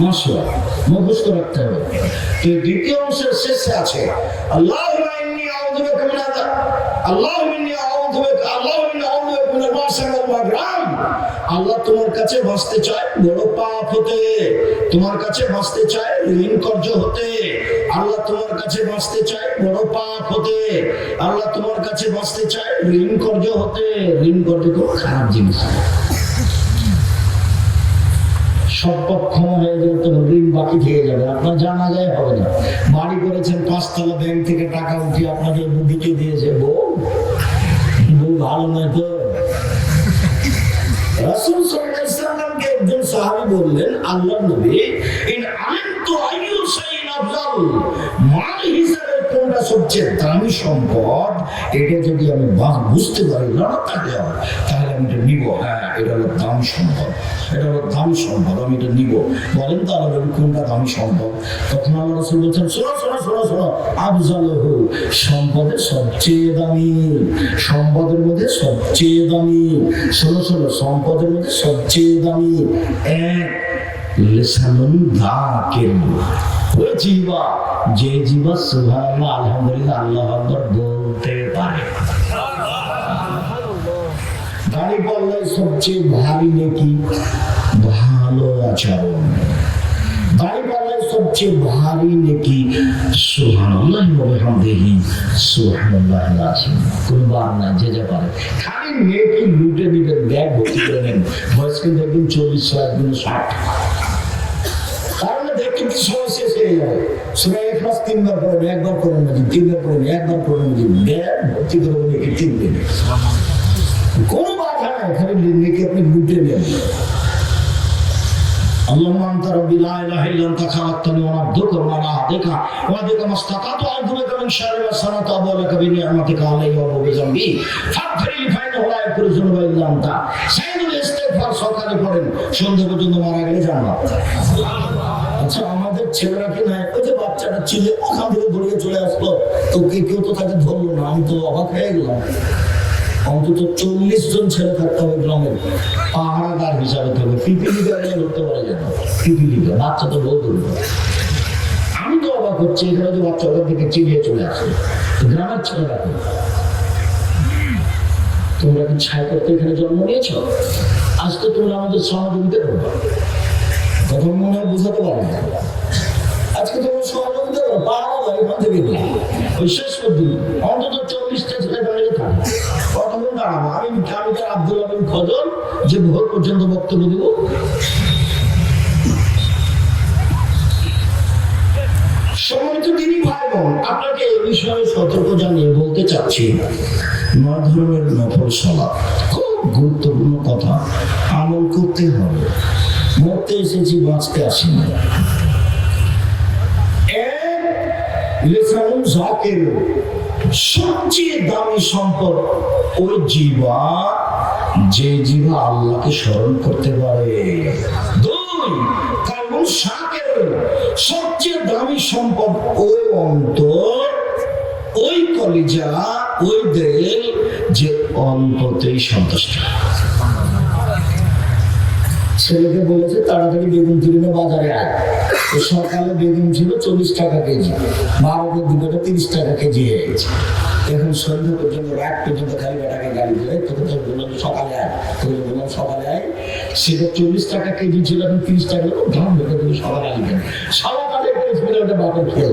মাসুরা মুখস্থ রাখতে হবে। তো দ্বিতীয় অংশের শেষে আছে ওয়াল মাগরাম আল্লাহ তোমার কাছে বাঁচতে চায় বড় হতে, তোমার কাছে বাঁচতে চায় ঋণ কর্য হতে, আল্লাহ তোমার কাছে বাঁচতে চায় বড় হতে, আল্লাহ তোমার কাছে বাঁচতে চায় ঋণ কর্য হতে। ঋণ কর্য খুব খারাপ জিনিস সব ক্ষমা হয়ে গেলে তো ঋণ বাকি থেকে যাবে। আপনার জানা যায় হবে না। বাড়ি করেছেন, পাঁচতলা ব্যাংক থেকে টাকা উঠিয়ে আপনাকে দিকে দিয়েছে, বউ। বউ ভালো নয় তো। রাসূল সাল্লাল্লাহু আলাইহি ওয়াসাল্লামকে একজন সাহাবী বললেন, আল্লাহর নবী, ইন শাইইন মাল হিসাবে কোনটা সবচেয়ে দামি সম্পদ, এটা যদি আমি বুঝতে পারি তাহলে হবে। তাহলে আমি এটা নিব। হ্যাঁ এটা হলো দামি সম্পদ। এটা হলো দামি সম্পদ, আমি এটা নিব। বলেন তো আল্লাহ কোনটা দামি সম্পদ? তখন আল্লাহ রাসূল বলছেন, শোনো শোনো শোনো শোনো, আফজালহু, সম্পদের সবচেয়ে দামি, সম্পদের মধ্যে সবচেয়ে দামি, শোনো শোনো, সম্পদের মধ্যে সবচেয়ে দামি এক লেসানুন দাকির ওই জিবা, যে জিবা সুবহানাল্লাহ, আলহামদুলিল্লাহ আল্লাহু আকবার বলতে পারে। দাড়ি পাল্লায় সবচেয়ে ভারী নাকি? ভালো আচরণ। দাড়ি পাল্লায় সবচেয়ে ভারী নাকি? সুবহানাল্লাহ ওয়া বিহামদিহি, সুবহানাল্লাহ আলাজিম কোনবার না, যে যা পারে। খালি নেকি লুটে দিবেন ব্যাগ ভর্তি করে নেন। বয়স কিন্তু একদিন চল্লিশ একদিন ষাট। কারণ দেখতে কি সময় শেষ হয়ে যাবে সুরা এক মাস তিনবার করে নেন, একবার করে নেন তিনবার করে নেন, একবার করে নেন ব্যাগ ভর্তি করে নেকি তিন দিনে কোনো বাধা নাই এখানে নেকি আপনি লুটে নেন اللهم انت ربي لا اله الا انت خلقتني وانا عبدك وانا عبدك وبك ما استطعت اعوذ بك من شر ما صنعت ابو لك بنعمتك علي وابو بذنبي فاغفر لي فانه لا يغفر الذنوب الا انت সাইদুল ইস্তেগফার সকালে পড়েন সন্ধ্যা পর্যন্ত মারা গেলে জান্নাত আচ্ছা আমাদের ছেলেরা কি ওই যে বাচ্চাটা ছিল, ওখান থেকে দৌড়িয়ে চলে আসলো। তো কে কেউ তো তাকে ধরলো না, আমি তো অবাক হয়ে গেলাম। অন্তত চল্লিশ জন ছেলে থাকতে হবে গ্রামের পাহারাদার হিসাবে থাকবে পিপিলিকা নিয়ে ধরতে পারে যেন পিপিলিকা বাচ্চা তো বহু ধরবে আমি তো অবাক হচ্ছে, এখানে যে বাচ্চা থেকে চিনিয়ে চলে আসে। গ্রামের ছেলেরা তোমরা কি ছায় করতে এখানে জন্ম নিয়েছ? আজ তো তোমরা আমাদের সহযোগিতা করবে। কথা মনে হয় বুঝাতে পারবে না। আজকে তোমার সহযোগিতা করো পাহাড়া দাও এখান থেকে ওই শেষ পর্যন্ত, অন্তত চল্লিশটা ছেলে দাঁড়িয়ে থাকে কতক্ষণ যে ভোর পর্যন্ত বক্তব্য দেব। সম্মানিত দিনী ভাই আপনাকে এই বিষয়ে সতর্ক জানিয়ে বলতে চাচ্ছি নয় খুব গুরুত্বপূর্ণ কথা, আমল করতে হবে। মরতে এসেছি, বাঁচতে আসিনি। সবচেয়ে দামি সম্পদ ওই জীবা যে জীবা আল্লাহকে স্মরণ করতে পারে। দুই কালুন শাকের, সবচেয়ে দামি সম্পদ ওই অন্তর, ওই কলিজা, ওই দেল যে অন্ততেই সন্তুষ্ট। ছেলেকে বলেছে তাড়াতাড়ি বেগুন তুলে বাজারে আয়। সকালে বেগুন ছিল চল্লিশ টাকা কেজি, বারোটার দিকে তিরিশ টাকা কেজি হয়ে গেছে। এখন সন্ধ্যা পর্যন্ত রাত পর্যন্ত খালি বেটাকে গাড়ি দিলে, তোকে তো বললাম সকালে আয়। তোকে বললাম সকালে আয়। সেটা চল্লিশ টাকা কেজি ছিল, এখন তিরিশ টাকা ধান বেটা তুমি সকালে আসবেন সকালে পেয়েছিল ওটা বাপের খেয়ে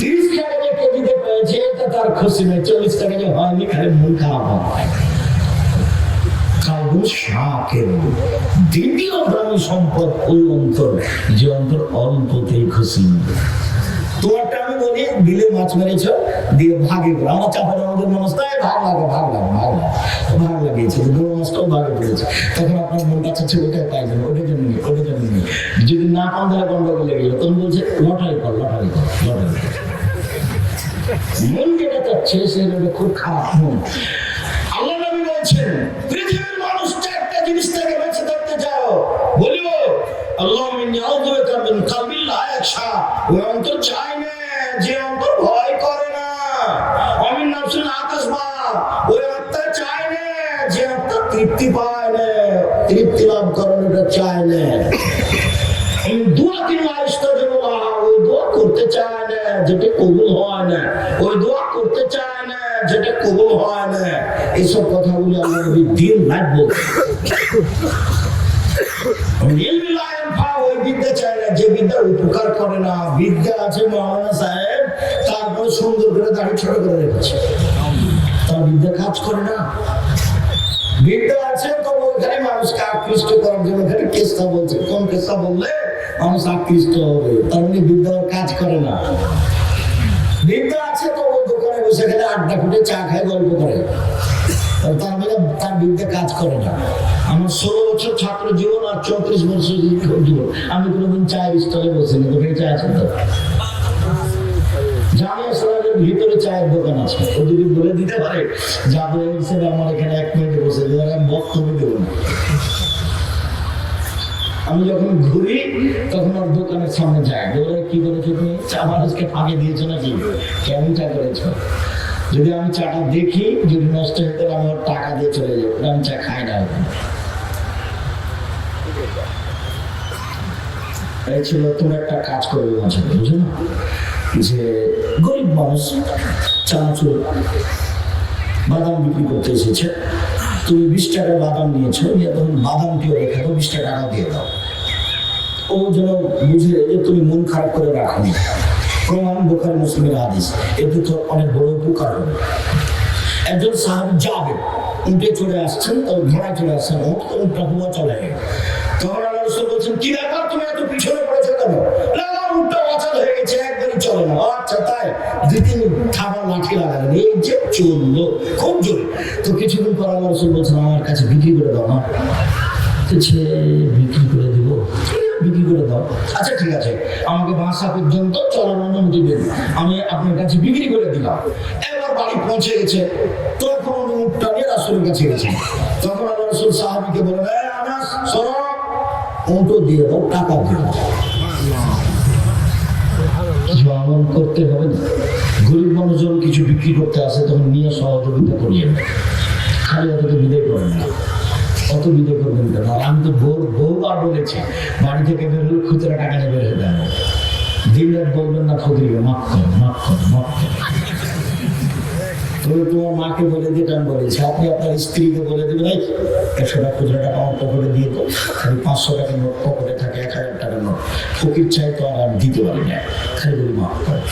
তিরিশ টাকা কেজিতে পেয়েছে তার খুশি নেই, চল্লিশ টাকা যে হয়নি, খালি মন খারাপ হয়। দ্বিতীয় দামি সম্পদ ওই অন্তর, যে অন্তর অল্পতেই খুশি। তোমারটা আমি বলি, দিলে মাছ মেরেছ, দিয়ে ভাগে আমার চাপালে আমাদের মানুষ ভাগ লাগে ভাগ লাগে ভাগ লাগে। ভাগ লাগিয়েছে বড় মাছটাও ভাগে পড়েছে। তখন আপনার মন কাছে ছিল, ওটাই পাইবেন ওটার জন্য নিই ওটার জন্য নিই যদি না পান, তাহলে গন্ডগোল লেগে গেল। তখন বলছে লটারি কর লটারি কর। মন যেটা চাচ্ছে, সেটা খুব খারাপ মন। আল্লাহ নবী বলছেন জিনিস থেকে বেঁচে থাকতে চাও। বলিও আল্লাহ মিন কালবিন লা ইয়াখশা ওই অন্তর চায় না যে অন্তর ভয় করে না। অমিন নাফসিন আকাশবা ওই আত্মা চায় না যে আত্মা তৃপ্তি পায় না। তৃপ্তি লাভ করানোটা চায় না। দোয়া কি আইস্তাজুল্লাহ ওই দোয়া করতে চায় না যেটা কবুল হয় না। ওই দোয়া করতে চায় না যেটা কবুল হয় না। এইসব কথাগুলো আমরা নবী দিন রাত বলছি চায় না, যে করে না। আছে সাহেব সুন্দর করে ছোট করে তার কাজ করে না। বিদ্যা আছে তো ওখানে মানুষকে আকৃষ্ট করার জন্য বলছে। বললে? মানুষ আকৃষ্ট হবে। মানে কাজ করে না। আছে দোকানে বসে আড্ডা ফুটে চা খায় গল্প করে। তার তার বিদ্যা কাজ করে না। আমার ষোলো বছর ছাত্র জীবন আর চৌত্রিশ বছর জীবন আমি কোনোদিন চায়ের স্টলে বসিনি চা আছে তো? ভিতরে চায়ের দোকান আছে। ও যদি বলে দিতে পারে, যাবে হিসেবে আমার এখানে এক মিনিটে বসে বক্তব্য দেবো না। আমি যখন ঘুরি, তখন ওর দোকানের সামনে যাই বলে, কি করেছ তুমি? চা মানুষকে ফাঁকে দিয়েছ নাকি? কেমন চা করেছ? যদি আমি চাটা দেখি, যদি নষ্ট হয়ে গেলে আমি ওর টাকা দিয়ে চলে যাব। আমি চা খাই না এই ছিল তুমি একটা কাজ করবে মাঝে বুঝো না যে গরিব মানুষ চানাচুর বাদাম বিক্রি করতে এসেছে। তুমি বিশ টাকা বাদাম নিয়েছো, নিয়ে তখন বাদামটিও রেখে দাও, বিশ টাকা দিয়ে দাও। ও যেন বুঝে যে তুমি মন খারাপ করে রাখনি। প্রমাণ বোখার মুসলিমের আদেশ এতে তো অনেক বড় উপকার একজন সাহাবি যাবে উঠে চলে আসছেন তখন ঘোড়ায় চলে আসছেন হুয়া চলে তখন আল্লাহ বলছেন, কি ব্যাপার? তুমি এত পিছনে পড়েছো কেন? চলে না। আচ্ছা চলল, খুব জোরে। তো আমার কাছে বিক্রি করে দাও না বিক্রি করে করে দাও। আচ্ছা ঠিক আছে। আমাকে বাসা পর্যন্ত চলার অনুমতি দেন আমি আপনার কাছে বিক্রি করে দিলাম। এবার বাড়ি পৌঁছে গেছে। তখন উঠটা নিয়ে রাসুলের কাছে গেছে। তখন আল্লাহ রসুল সাহাবিকে বলেন "এই আনাস শোনো উঠো দিয়ে দাও, টাকা দিয়ে দাও। কিছু আমল করতে হবে না। গরিব মানুষ যখন কিছু বিক্রি করতে আসে, তখন নিয়ে সহযোগিতা করিয়ে খালি ওদেরকে বিদায় করেন না। অত করবেন কেন? আমি তো বহু বহুবার বলেছি, বাড়ি থেকে বেরোলে খুচরা টাকা নিয়ে বের হয়ে দেন রাত বলবেন না করো তুমি তোমার মাকে বলে দিতে আমি বলেছি, আপনি আপনার স্ত্রীকে বলে দেবেন একশো টাকা খুচরা টাকা আমার পকেটে দিয়ে তো খালি পাঁচশো টাকা নোট পকেটে থাকে, এক হাজার টাকা নোট। ফকির চাই তো আর দিতে পারি না। খালি বলি, মাফ করে।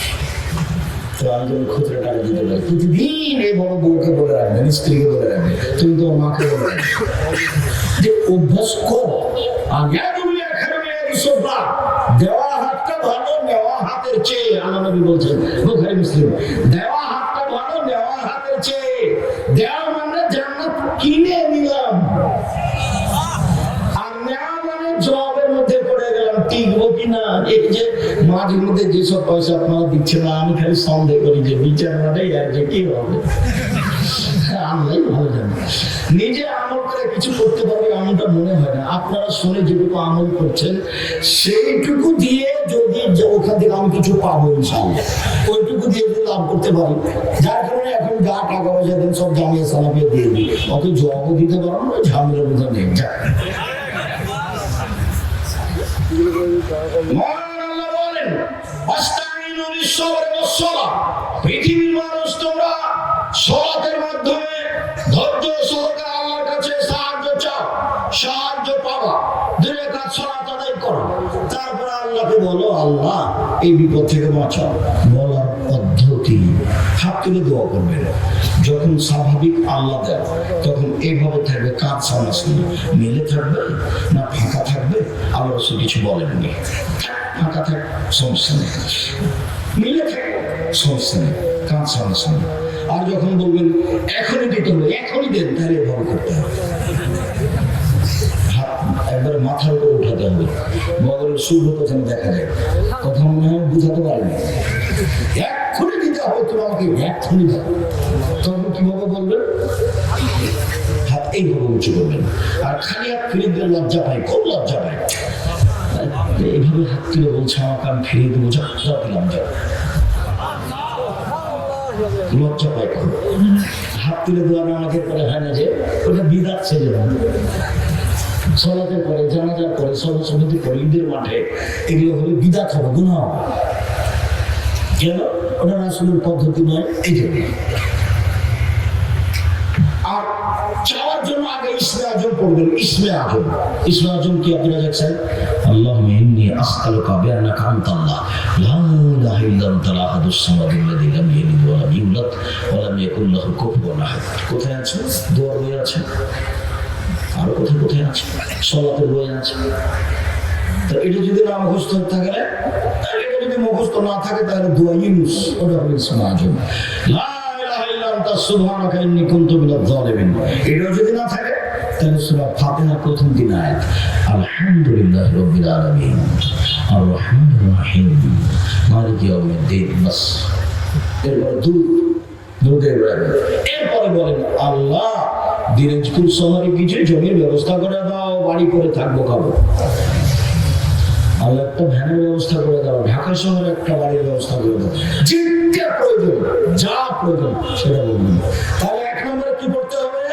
তো আমি যখন খুচরা টাকা দিতে পারি। প্রতিদিন এই বড় বউকে বলে রাখবেন স্ত্রীকে বলে রাখবেন তুমি তোমার মাকে বলে যে অভ্যাস কর আর জ্ঞানগুলি এখানে বিশ্বব্রা দেওয়া হাতটা ভালো, নেওয়া হাতের চেয়ে, আল্লাহ নবী বলছেন দেওয়া হাতটা ভালো, নেওয়া হাতের চেয়ে, দেওয়া মানে জান্নাত কিনে নিলাম। আর নেওয়া মানে জবের মধ্যে পড়ে গেলাম টিকবো কিনা, এই যে মাঝে মধ্যে যেসব পয়সা আপনারা দিচ্ছেন না আমি খালি সন্দেহ করি যে বিচার মানে আর যে কি হবে। আল্লাহ ভালো জানে। নিজে আমল করে কিছু করতে পারবে এমনটা মনে হয় না। আপনারা শুনে যেটুকু আমল করছেন, সেইটুকু দিয়ে যদি ওখান থেকে আমি কিছু পাবো ইনশাল্লাহ ওইটুকু দিয়ে যদি লাভ করতে পারি, যার কারণে এখন যা টাকা পয়সা দেন সব জামিয়া সালাফিয়া দিয়ে দিই অত জবাবও দিতে পারব না ঝামেলা বোঝা নেই। যা বলেন, "ওয়াস্তাঈনু পৃথিবীর মানুষ তোমরা মাধ্যমে ধৈর্য আল্লাহর কাছে সাহায্য চাও সাহায্য করো। তারপরে আল্লাহকে বলো আল্লাহ এই বিপদ থেকে বাঁচাও। বলার পদ্ধতি। হাত তুলে দোয়া করবে যখন স্বাভাবিক আল্লাহ তখন এইভাবে থাকবে কাজ সামনাসামনি মেলে থাকবে না ফাঁকা থাকবে আল্লাহ কিছু বলেননি। ফাঁকা থাক সমস্যা নেই মিলে থাকবে সমস্যা নেই, কাজ সামনাসামনি আর যখন বলবেন, এখনই দিতে হবে, এখনই দেন, তাহলে এভাবে করতে হবে। একবারে মাথার উপরে উঠাতে হবে। বগলের শুভ্র প্রথমে দেখা যায়। কথা মনে হয় বুঝাতে পারেনি। এক্ষুনি দিতে হবে তুমি আমাকে এক্ষুনি দাও। তখন কীভাবে বলবেন? হাত এইভাবে উঁচু করবেন। আর খালি হাত ফিরে দিলে লজ্জা পাই খুব লজ্জা পাই এইভাবে হাত তুলে বলছে আমাকে আমি ফিরিয়ে দেবো যা যা দিলাম যা লজ্জা পাই হাত তুলে দেওয়া নামাজের পরে হয় না যে, ওটা বিদাত ছেড়ে দেন সলাতের পরে, জানাজার পরে সভাসমিতি পরে, ঈদের মাঠে এগুলো হলে বিদাত হবে গুণা হবে। কেন? ওটা রাসুলের পদ্ধতি নয়, এই জন্য আর চাওয়ার জন্য আগে ইসমে আজম পড়বেন। ইসমে আজম। ইসমে আজম কি আপনারা দেখছেন আল্লাহ ইন্নি আসআলুকা বিআন্নাকা আনতাল্লাহ। লা ইলাহা ইল্লা আনতা আল আহাদুস সামাদ আল্লাযী লাম ইয়ালিদ ওয়া লাম ইউলাদ, ওয়া লাম ইয়াকুল লাহু কুফুয়ান কোথায় আছে? দোয়া বই আছে? আর কোথায় কোথায় আছে? সলাতের বই আছে। তো এটা যদি না মুখস্থ থাকে এটা যদি মুখস্থ না থাকে, তাহলে দোয়া ইউনুস, ওটা হলো ইসমে আজম। লা আনতা দিন আল্লাহ, দিনাজপুর শহরে কিছু জমির ব্যবস্থা করে দাও, বাড়ি করে থাকব, খাব। আল্লাহ একটা ভ্যানের ব্যবস্থা করে দাও, ঢাকা শহরে একটা বাড়ির ব্যবস্থা করে দাও। প্রয়োজন? যা প্রয়োজন, সেটা বলবেন তাহলে এক নম্বরে কি করতে হবে?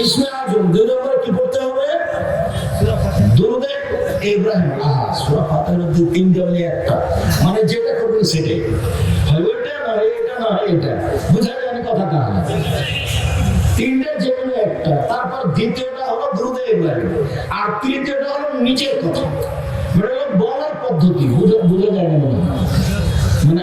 ইসমে দুই নম্বরে কি করতে হবে? ইব্রাহিম। আহা, সূরা ফাতিহার মধ্যে তিনটা মানে একটা। মানে যেটা করবেন সেটাই। ওইটা না এটা না এটা। বুঝা যায় কথা তাহলে তিনটা যে কোনো একটা। তারপর দ্বিতীয়টা হলো দ্রুদে ইব্রাহিম। আর তৃতীয়টা হলো নিচের কথা। মানে বলার পদ্ধতি। বুঝা বুঝা যায় না মানে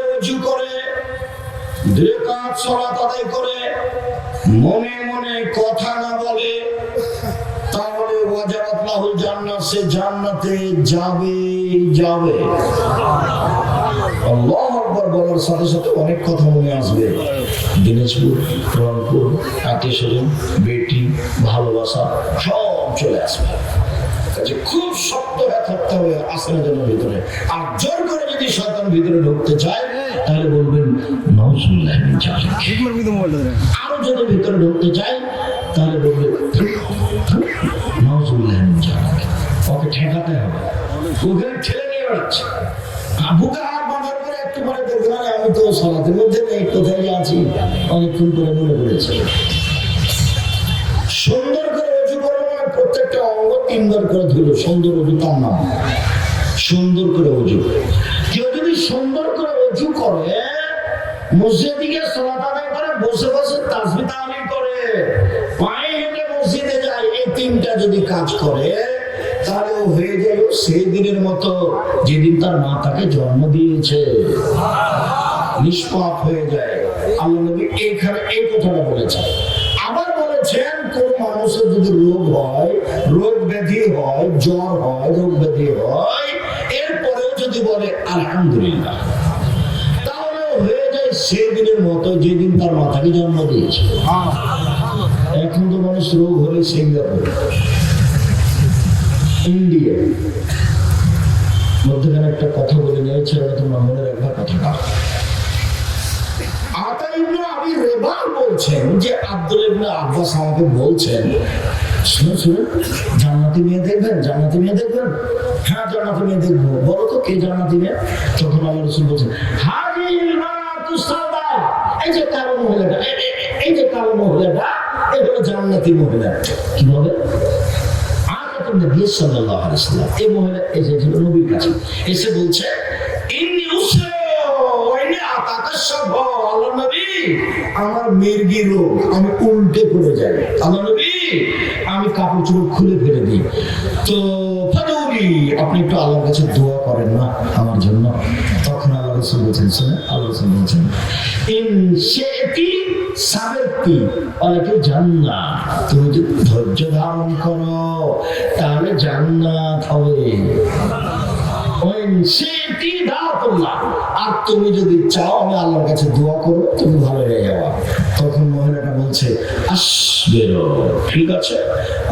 দুই কাজ সলাত করে, মনে মনে কথা না বলে, তাহলে জান্নাত সে জান্নাতে যাবে যাবে। আকবার বলার সাথে সাথে অনেক কথা মনে আসবে। দিনাজপুর, রংপুর আত্মীয় বেটি, ভালোবাসা, সব চলে আসবে। কাজে খুব শক্ত হয়ে থাকতে হবে ভিতরে। আর জোর করে যদি শয়তান ভিতরে ঢুকতে চায় তাহলে বলবেন নজরুল্লাহ আরও যদি ভিতরে ঢুকতে চাই তাহলে বলবে নজরুল্লাহ ওকে ঠেকাতে হবে। ওকে ঠেলে নিয়ে বেড়াচ্ছে। হাত করে একটু পরে দেখলাম আমি তো সলাতের মধ্যে নেই কোথায় যে আছি অনেকক্ষণ করে মনে পড়েছে। সুন্দর করে উঁচু করব মানে প্রত্যেকটা অঙ্গ তিনবার করে ধুলো সুন্দর উঁচু তার নাম। সুন্দর করে উঁচু। মসজিদে গিয়ে সলাত আদায় করে, বসে বসে তাসবি তাহলিল করে। পায়ে হেঁটে মসজিদে যায়, এই তিনটা যদি কাজ করে, তাহলে ও হয়ে গেল সেই দিনের মতো যেদিন তার মা তাকে জন্ম দিয়েছে। নিষ্পাপ হয়ে যায়। আল্লাহ নবী এইখানে এই কথাটা বলেছেন। আবার বলেছেন, কোন মানুষের যদি রোগ হয়, রোগ ব্যাধি হয়, জ্বর হয়, রোগ ব্যাধি হয়, এরপরেও যদি বলে, আলহামদুলিল্লাহ। হয়ে যায় সেই দিনের মতো যেদিন তার মাথাকে জন্ম দিয়েছে এখন তো মানুষ রোগ হলে সিঙ্গাপুর, ইন্ডিয়া। মধ্যখানে একটা কথা বলে নিয়েছে মনে রাখবার কথাটা মেয়ে দেখবেন মেয়ে দেখবেন? হ্যাঁ জান্নাতি মেয়ে দেখব। বলো তো, কে জান্নাতি মেয়ে? তখন রসুল বলছেন হাজিল এই যে কালো মহিলাটা এই যে কালো মহিলাটা, এ হলো জান্নাতি মহিলা। কি বলে? এই কাছে এসে বলছে আমার রোগ, আমি উল্টে পড়ে যাই। আমি কাপড় চোপড় খুলে ফেলে দিই। তো আপনি একটু আল্লাহর কাছে দোয়া করেন না আমার জন্য? অনেকে জান্নাত। তুমি যদি ধৈর্য ধারণ করো, তাহলে জান্নাত হবে। আর তুমি যদি চাও, আমি আল্লাহর কাছে দোয়া করো, তুমি ভালো হয়ে যাওয়া তখন মহিলাটা বলছে, আসবের, ঠিক আছে?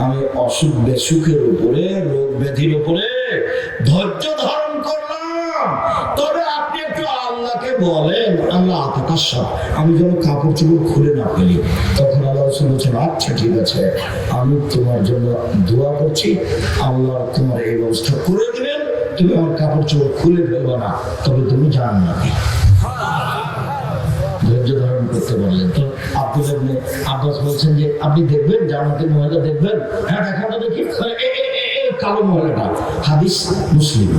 আমি অসুখ বেসুখের উপরে রোগ ব্যাধির উপরে ধৈর্য ধারণ করলাম তবে আপনি একটু আল্লাহকে বলেন, আল্লাহ আতকার আমি যেন কাপড় চোপড় খুলে না ফেলি। তখন আল্লাহ রসুল বলছেন আচ্ছা ঠিক আছে। আমি তোমার জন্য দোয়া করছি। আল্লাহ তোমার এই ব্যবস্থা করে দিবেন তুমি আমার কাপড় চোপড় খুলে ফেলবে না। তবে তুমি জান না ধৈর্য ধারণ করতে পারলেন। তো আব্দুল ইবনে আব্বাস বলছেন যে, আপনি দেখবেন, জান্নাতি মহিলা দেখবেন? হ্যাঁ দেখা তো দেখি। কালো মহিলাটা। হাদিস মুসলিম।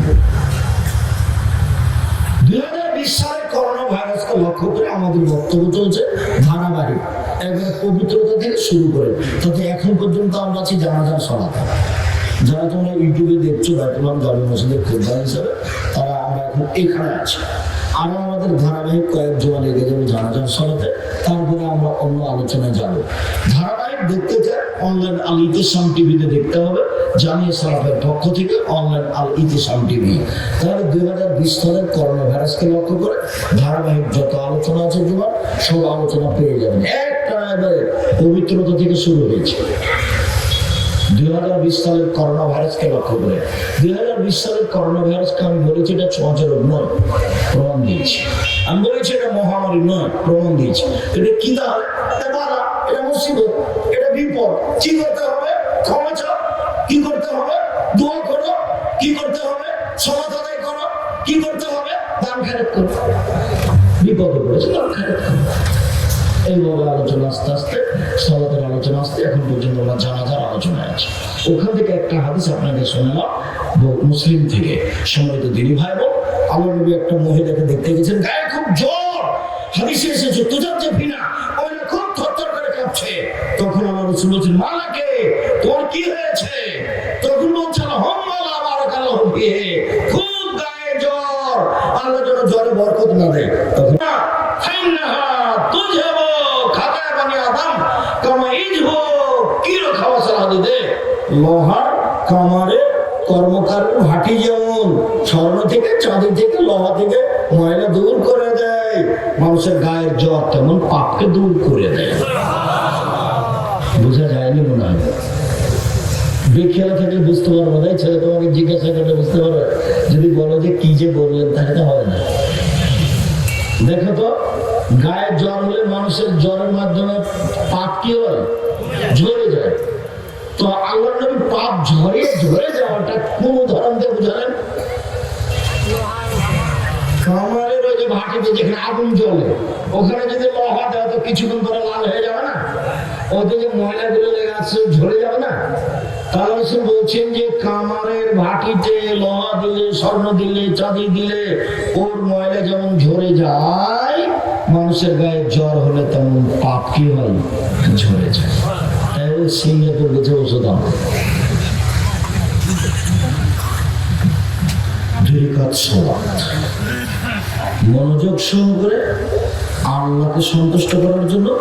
লক্ষ্য করে আমাদের বক্তব্য চলছে ধারাবাহিক একবার পবিত্রতা থেকে শুরু করে তাতে এখন পর্যন্ত আমরা আছি জানাজার সলাতে যারা তোমরা ইউটিউবে দেখছ বাইতুলাম জামি মসজিদের খোদ্া হিসাবে, তারা আমরা এখন এখানে আছি। আরও আমাদের ধারাবাহিক কয়েক জোয়া লেগে যাবে জানাজার সলাতে তারপরে আমরা অন্য আলোচনায় যাব। ধারাবাহিক দেখতে চাই অনলাইন আল ইতিসাম টিভিতে দেখতে হবে। জানিয়ে সালাফের পক্ষ থেকে অনলাইন আল ইতিসাম টিভি। তাহলে দুই হাজার বিশ সালের করোনা ভাইরাসকে লক্ষ্য করে ধারাবাহিক যত আলোচনা আছে জুমার, সব আলোচনা পেয়ে যাবেন। একটা এবারে পবিত্রতা থেকে শুরু হয়েছে। দুই হাজার বিশ সালের করোনা ভাইরাসকে লক্ষ্য করে। দুই হাজার বিশ সালের করোনা ভাইরাসকে আমি বলেছি, এটা ছোঁয়াচে রোগ নয়, প্রমাণ দিয়েছি। আমি বলেছি, এটা মহামারী নয়, প্রমাণ দিয়েছি। এটা কি দাঁড়ায় এটা মুসিবত, এটা বিপদ। করতে হবে? ক্ষমা চাও শোনালাম মুসলিম থেকে সম্মানিত দিনী ভাই বোন আল্লাহ নবী একটা মহিলাকে দেখতে গেছেন, গায়ে খুব জ্বর। হাদিসে এসেছে তুজার যে ফিনা মহিলা খুব থরথর করে কাঁপছে। তখন আমার রসুল বলছেন, মালাকে তোমার কি হয়েছে? তখন বলছেন হম মালা বারাকাল্লাহ ফিহে খুব গায়ে জ্বর। আল্লাহ যেন জ্বরে বরকত না দেয়। তখন কিলো কামারে কর্মকারের ভাটি যেমন, স্বর্ণ থেকে চাঁদি থেকে লোহা থেকে ময়লা দূর করে দেয়। মানুষের গায়ের জ্বর তেমন পাপকে দূর করে দেয়। বোঝা যায়নি মনে হয়? বেখেলা থেকে বুঝতে পারব তাই ছেলে তোমাকে জিজ্ঞাসা করলে বুঝতে পারবে। যদি বলো যে কি যে বললেন, তাহলে তো হবে না। দেখো তো গায়ে জ্বর হলে মানুষের জ্বরের মাধ্যমে পাপ কি হয়? ঝরে যায়। তো আল্লাহ ঝরে ঝরে যাওয়াটা কোন দিয়ে বুঝালেন ওই যে ভাটিতে যেখানে আগুন জ্বলে। ওখানে যদি লোহা দেওয়া তো কিছুক্ষণ পরে লাল হয়ে যাবে না। ওতে যে ময়লাগুলো লেগে আছে, ঝরে যাবে না। বলছেন যে কামারের ভাটিতে লোহা দিলে, স্বর্ণ দিলে, চাঁদি দিলে, ওর ময়লা যেমন ঝরে যায়, মানুষের গায়ে জ্বর হলে তেমন পাপ কি হয়, ঝরে যায়। সিংহে বুঝে ওষুধ আমরা দুই কাজ সলাৎ মনোযোগ সহকারে আল্লাহকে সন্তুষ্ট করার জন্য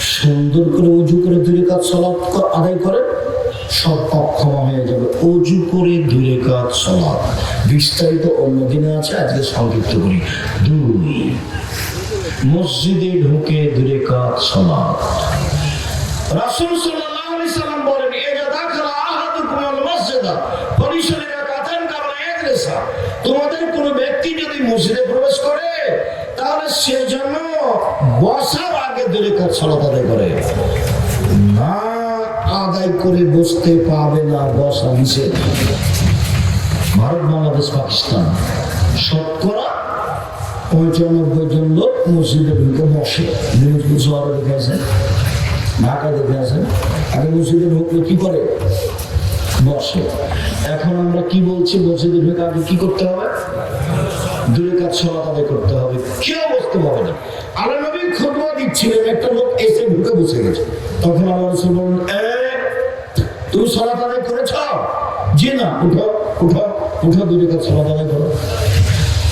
সুন্দর করে উজু করে দূরে কাজ সলাৎ ক- আদায় করে, সব পাপ ক্ষমা হয়ে যাবে। অজু করে দূরে কাজ সলাৎ বিস্তারিত অন্য দিনে আছে, আজকে সংক্ষিপ্ত করি। দুই, মসজিদে ঢুকে দূরে কাজ সলাৎ রাসূল তাহলে সে যেন বসার আগে দূরে সালাত আদায় করে। না আদায় করে বসতে পাবে না বসা নিষেধ। ভারত, বাংলাদেশ, পাকিস্তান, শতকরা পঁচানব্বই জন লোক মসজিদে ঢুকে বসে। দিনাজপুর শহরে দেখে আসেন ঢাকা দেখে আসেন আগে মসজিদে ঢুকলে কি করে? বসে। এখন আমরা কি বলছি, মসজিদে ঢুকে আগে কি করতে হবে? দূরে কাজ সলাত আদায় করতে হবে। পারবে না আল্লাহ নবী খুতবা দিচ্ছিলেন একটা লোক এসে ঢুকে বসে গেছে। তখন আল্লাহ রসুল বললেন "এ, তুমি সলাত আদায় করেছ? জি না উঠো উঠো উঠো কাজ সলাত আদায় করো।